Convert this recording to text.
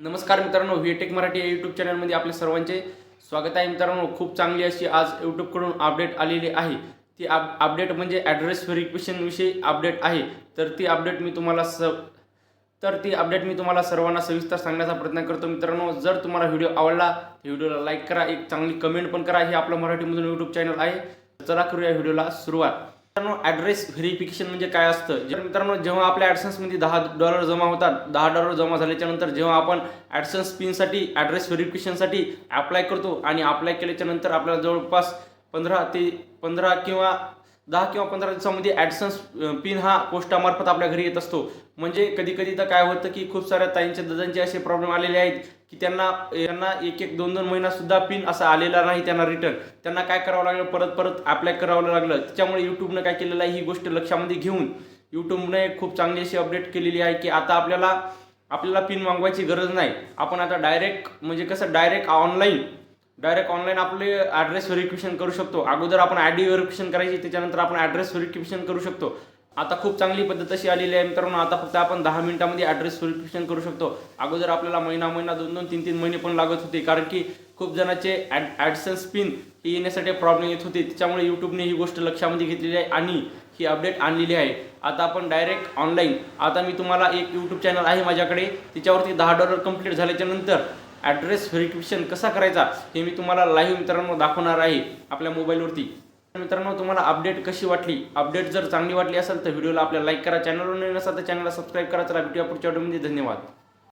नमस्कार मित्रांनो व्हीटेक मराठी या यूट्यूब चॅनलमध्ये आपल्या सर्वांचे स्वागत आहे. मित्रांनो खूप चांगली अशी आज यूट्यूबकडून अपडेट आलेली आहे. ती अप अपडेट म्हणजे ॲड्रेस व्हेरिफिकेशनविषयी अपडेट आहे. तर ती अपडेट मी तुम्हाला स तर ती अपडेट मी तुम्हाला सर्वांना सविस्तर सांगण्याचा प्रयत्न करतो. मित्रांनो जर तुम्हाला व्हिडिओ आवडला तर व्हिडिओला लाईक करा. एक चांगली कमेंट पण करा. हे आपलं मराठीमधून यूट्यूब चॅनल आहे. चला करूया व्हिडिओला सुरुवात. मित्रांनो ॲड्रेस व्हेरिफिकेशन म्हणजे काय असतं? जर मित्रांनो जेव्हा आपल्या ॲडसन्समध्ये दहा डॉलर जमा होतात दहा डॉलर जमा झाल्याच्यानंतर जेव्हा आपण ॲडसन्स पिनसाठी ॲड्रेस व्हेरिफिकेशनसाठी अप्लाय करतो आणि अप्लाय केल्याच्यानंतर आपल्याला जवळपास पंधरा ते पंधरा किंवा दहा किंवा पंधरा दिवसामध्ये ॲडसन्स पिन हा पोस्टामार्फत आपल्या घरी येत असतो. म्हणजे कधी कधी तर काय होतं की खूप साऱ्या ताईंच्या दादांचे असे प्रॉब्लेम आलेले आहेत. की त्यांना त्यांना एक एक दोन दोन महिना सुद्धा पिन असा आलेला नाही त्यांना रिटर्न त्यांना काय करावं लागलं? परत परत अप्लाय करावं लागलं. त्याच्यामुळे युट्यूबनं काय केलेलं आहे? ही गोष्ट लक्षामध्ये घेऊन युट्यूबने खूप चांगली अशी अपडेट केलेली आहे की आता आपल्याला आपल्याला पिन मागवायची गरज नाही. आपण आता डायरेक्ट म्हणजे कसं डायरेक्ट ऑनलाईन डायरेक्ट ऑनलाईन आपले ॲड्रेस व्हेरिफिकेशन करू शकतो. अगोदर आपण आय डी व्हेरिफिकेशन करायची त्याच्यानंतर आपण ॲड्रेस व्हेरिफिकेशन करू शकतो. आता खूप चांगली पद्धत अशी आलेली आहे मित्रांनो. आता फक्त आपण दहा मिनिटामध्ये ॲड्रेस व्हेरिफिकेशन करू शकतो. अगोदर आपल्याला महिना महिना दोन दोन तीन तीन महिने पण लागत होते कारण की खूप जणांचे ॲड ॲडसन्स पिन ही येण्यासाठी प्रॉब्लेम येत होते. त्याच्यामुळे यूट्यूबने ही गोष्ट लक्षामध्ये घेतलेली आहे आणि ही अपडेट आणलेली आहे. आता आपण डायरेक्ट ऑनलाईन आता मी तुम्हाला एक यूट्यूब चॅनल आहे माझ्याकडे. तिच्यावरती दहा डॉलर कंप्लीट झाल्याच्यानंतर ॲड्रेस व्हेरिफिकेशन कसा करायचा हे मी तुम्हाला लाईव्ह मित्रांनो दाखवणार आहे आपल्या मोबाईलवरती मित्रांनो तुम्हाला अपडेट कशी वाटली? अपडेट जर चांगली वाटली असेल तर व्हिडिओला आपल्या लाईक करा चॅनलवर नवीन असाल तर चॅनलला सबस्क्राईब करा. चला भेटूया पुढच्या व्हिडिओमध्ये धन्यवाद.